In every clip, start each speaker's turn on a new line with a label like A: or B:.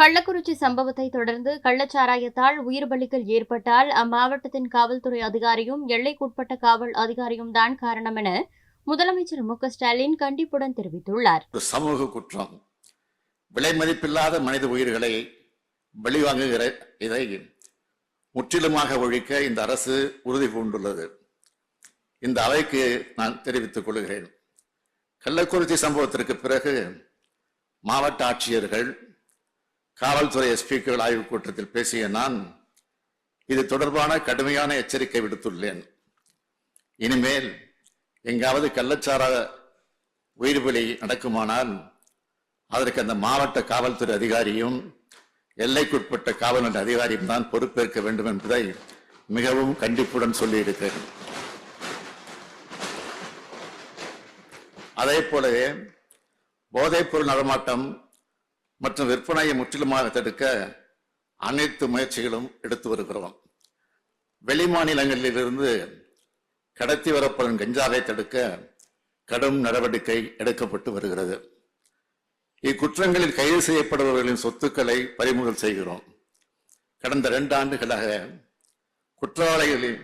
A: கள்ளக்குறிச்சி சம்பவத்தை தொடர்ந்து கள்ளச்சாராயத்தால் உயிர் பலிகள் ஏற்பட்டால் அம்மாவட்டத்தின் காவல்துறை அதிகாரியும் எல்லைக்குட்பட்ட காவல் அதிகாரியும் தான் காரணம் என முதலமைச்சர் மு ஸ்டாலின் கண்டிப்புடன் தெரிவித்துள்ளார்.
B: சமூக குற்றம். விலை மதிப்பில்லாத மனித உயிர்களை வெளிவாங்குகிற இதை முற்றிலுமாக ஒழிக்க இந்த அரசு உறுதி பூண்டுள்ளது. இந்த அவைக்கு நான் தெரிவித்துக் கொள்கிறேன். கள்ளக்குறிச்சி சம்பவத்திற்கு பிறகு மாவட்ட ஆட்சியர்கள் காவல்துறை எஸ்பிக்கள் ஆய்வுக் கூட்டத்தில் பேசிய நான் இது தொடர்பான கடுமையான எச்சரிக்கை விடுத்துள்ளேன். இனிமேல் எங்காவது கள்ளச்சார உயிர் பலி நடக்குமானால் அதற்கு அந்த மாவட்ட காவல்துறை அதிகாரியும் எல்லைக்குட்பட்ட காவல் நிலைய அதிகாரியும் தான் பொறுப்பேற்க வேண்டும் என்பதை மிகவும் கண்டிப்புடன் சொல்லியிருக்கிறேன். அதே போலவே போதைப்பொருள் நடமாட்டம் மற்றும் விற்பனையை முற்றிலுமாக தடுக்க அனைத்து முயற்சிகளும் எடுத்து வருகிறோம். வெளி மாநிலங்களிலிருந்து கடத்தி வரப்படும் கஞ்சாவை தடுக்க கடும் நடவடிக்கை எடுக்கப்பட்டு வருகிறது. இக்குற்றங்களில் கைது செய்யப்படுபவர்களின் சொத்துக்களை பறிமுதல் செய்கிறோம். கடந்த இரண்டு ஆண்டுகளாக குற்றவாளிகளின்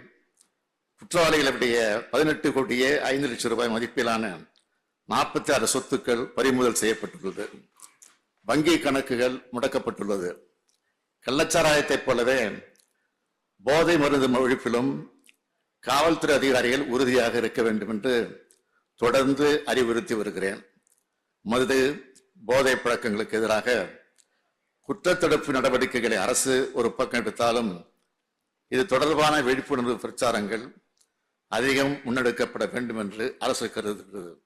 B: குற்றவாளிகளுடைய பதினெட்டு கோடியே ஐந்து லட்சம் ரூபாய் மதிப்பிலான நாற்பத்தி ஆறு சொத்துக்கள் பறிமுதல் செய்யப்பட்டுள்ளது. வங்கி கணக்குகள் முடக்கப்பட்டுள்ளது. கள்ளச்சாராயத்தைப் போலவே போதை மருந்து ஒழிப்பிலும் காவல்துறை அதிகாரிகள் உறுதியாக இருக்க வேண்டும் என்று தொடர்ந்து அறிவுறுத்தி வருகிறேன். மது போதை பழக்கங்களுக்கு எதிராக குற்றத்தடுப்பு நடவடிக்கைகளை அரசு ஒரு பக்கம் எடுத்தாலும் இது தொடர்பான விழிப்புணர்வு பிரச்சாரங்கள் அதிகம் முன்னெடுக்கப்பட வேண்டும் என்று அரசு கருதுகிறது.